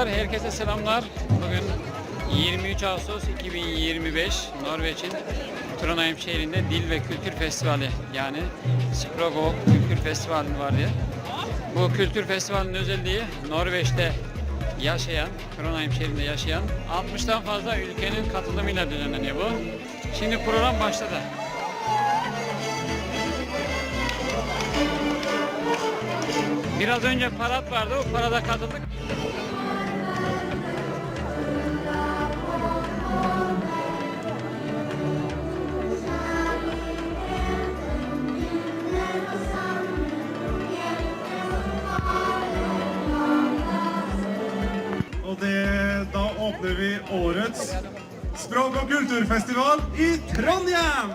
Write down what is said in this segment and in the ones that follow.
dostlar, herkese selamlar. Bugün 23 Ağustos 2025 Norveç'in Trondheim şehrinde Dil ve Kültür Festivali yani Sprago Kültür Festivali var ya. Bu kültür festivalinin özelliği Norveç'te yaşayan, Trondheim şehrinde yaşayan 60'tan fazla ülkenin katılımıyla düzenleniyor bu. Şimdi program başladı. Biraz önce parat vardı, o parada katıldık. Det, da åpner vi årets språk- og kulturfestival i Trondheim!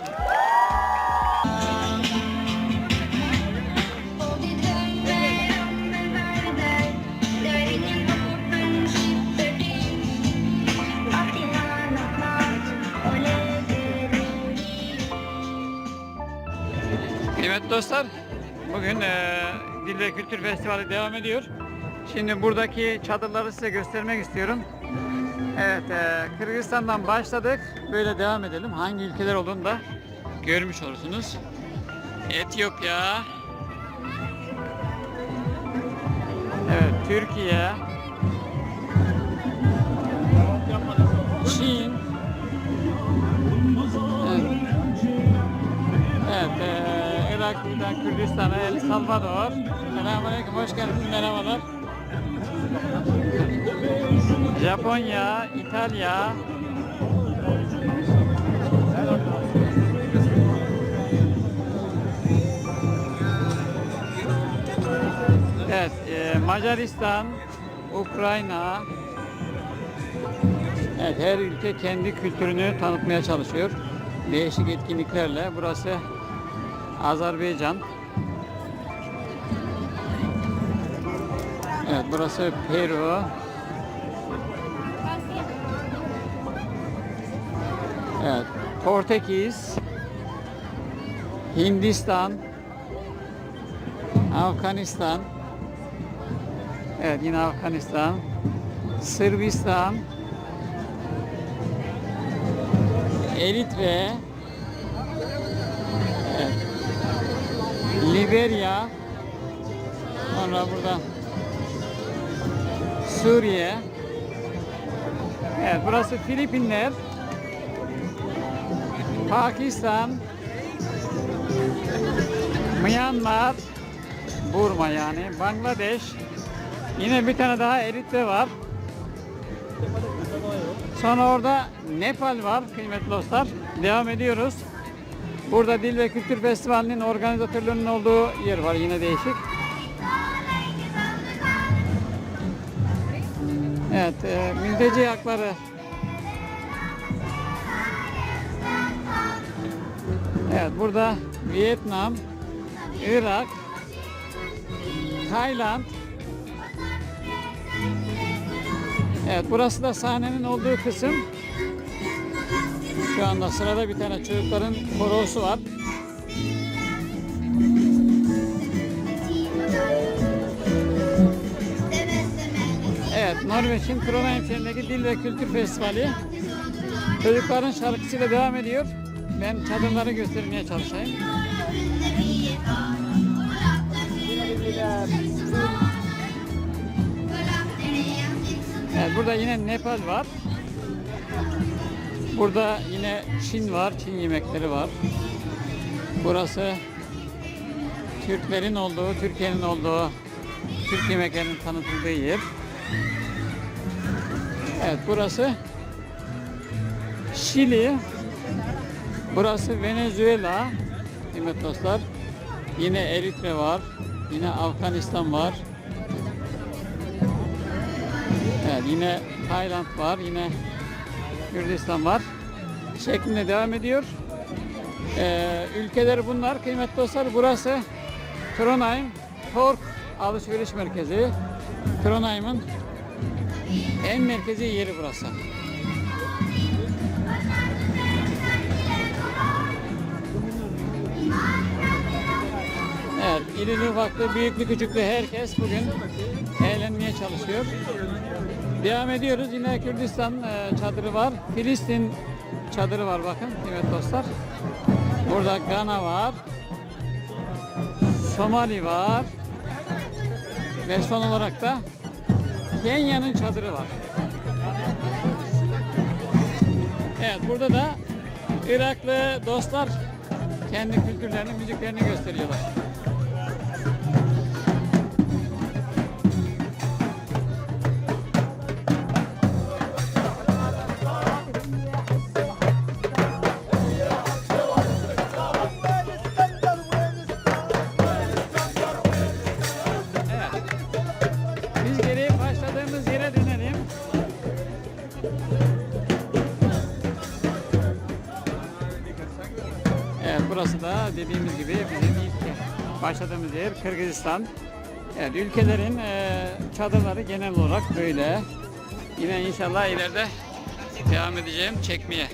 Evet dostlar, bugün eee Dil ve Kültür Festivali devam ediyor. Şimdi buradaki çadırları size göstermek istiyorum. Evet, eee, Kırgızistan'dan başladık. Böyle devam edelim. Hangi ülkeler olduğunu da görmüş olursunuz. Etiyopya. Evet, Türkiye. Çin. Evet. Evet, eee Irak'tan Kürdistan'a El Salvador. Selamünaleyküm, hoş geldiniz, merhabalar. Japonya, İtalya. Evet, eee, Macaristan, Ukrayna. Evet, her ülke kendi kültürünü tanıtmaya çalışıyor. Değişik etkinliklerle. Burası Azerbaycan. Evet, burası Peru. Evet, Portekiz, Hindistan, Afganistan. Evet, yine Afganistan, Sırbistan, Eritre, evet. Liberya, sonra burada Suriye, evet burası Filipinler, Pakistan, Myanmar, Burma yani, Bangladeş, yine bir tane daha Eritre var. Sonra orada Nepal var kıymetli dostlar. Devam ediyoruz. Burada Dil ve Kültür Festivali'nin organizatörlüğünün olduğu yer var yine değişik. Evet, e, mülteci hakları. Evet, burada Vietnam, Irak, Tayland, Evet burası da sahnenin olduğu kısım. Şu anda sırada bir tane çocukların korosu var. Norveç'in Trondheim şehrindeki Dil ve Kültür Festivali çocukların şarkısıyla devam ediyor. Ben çadırları göstermeye çalışayım. Evet, burada yine Nepal var. Burada yine Çin var. Çin yemekleri var. Burası Türklerin olduğu, Türkiye'nin olduğu, Türk yemeklerinin tanıtıldığı yer. Evet, burası Şili. Burası Venezuela. Kıymetli dostlar. Yine Eritre var. Yine Afganistan var. Evet yine Tayland var, yine Kürdistan var. Şeklinde devam ediyor. Ee, ülkeler bunlar. Kıymetli dostlar burası Trondheim Tork Alışveriş Merkezi. Trondheim'ın en merkezi yeri burası. Evet, irili ufaklı, büyüklü küçüklü herkes bugün eğlenmeye çalışıyor. Devam ediyoruz. Yine Kürdistan e, çadırı var. Filistin çadırı var bakın. Evet dostlar. Burada Gana var. Somali var. Ve son olarak da Kenya'nın çadırı var. Evet burada da Iraklı dostlar kendi kültürlerini, müziklerini gösteriyorlar. Burası da dediğimiz gibi bizim ilk başladığımız yer Kırgızistan. Evet ülkelerin eee, çadırları genel olarak böyle. Yine inşallah ileride devam edeceğim çekmeye.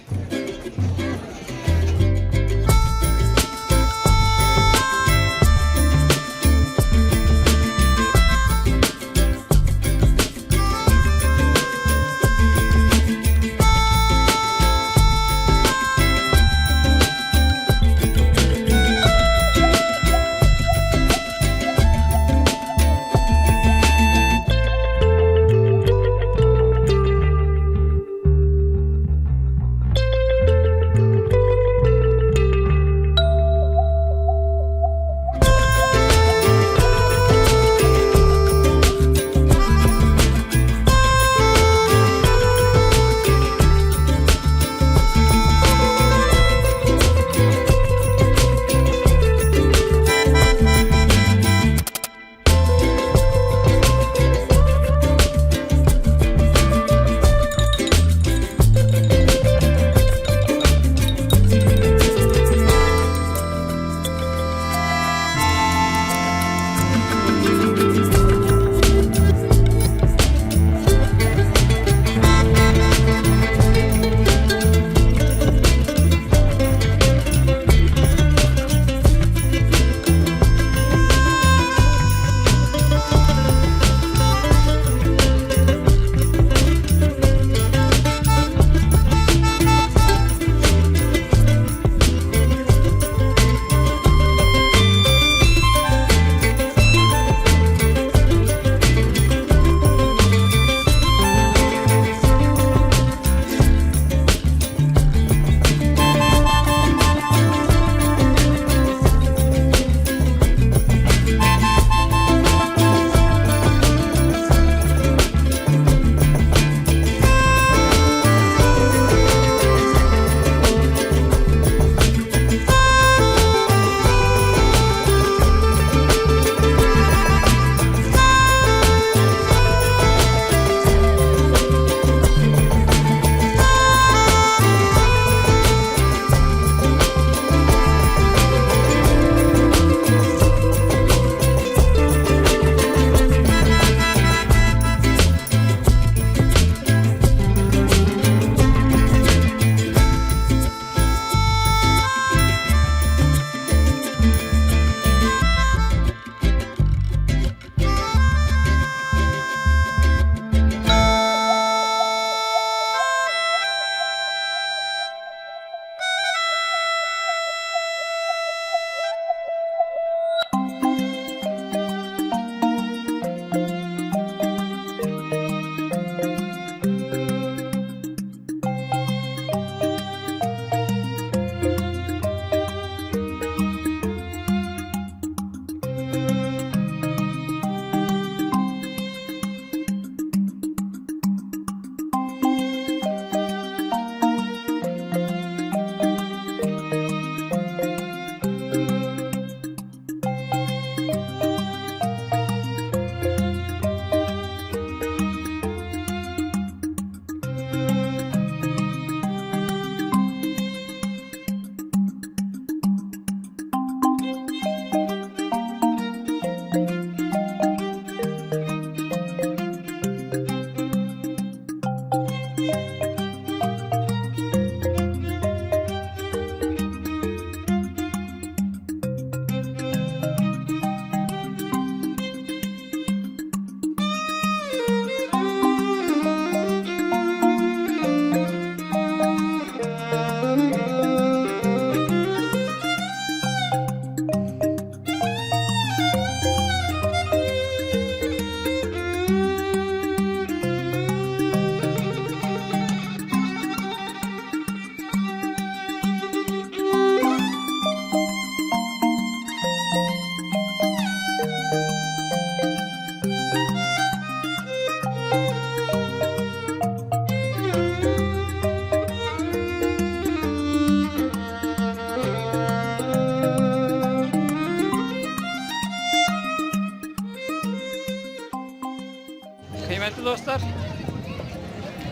Kıymetli dostlar,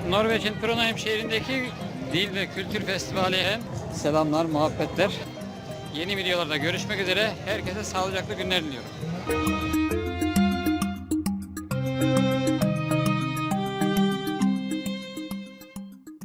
Norveç'in Trondheim şehrindeki Dil ve Kültür Festivali'ye hem selamlar, muhabbetler. Yeni videolarda görüşmek üzere. Herkese sağlıcaklı günler diliyorum.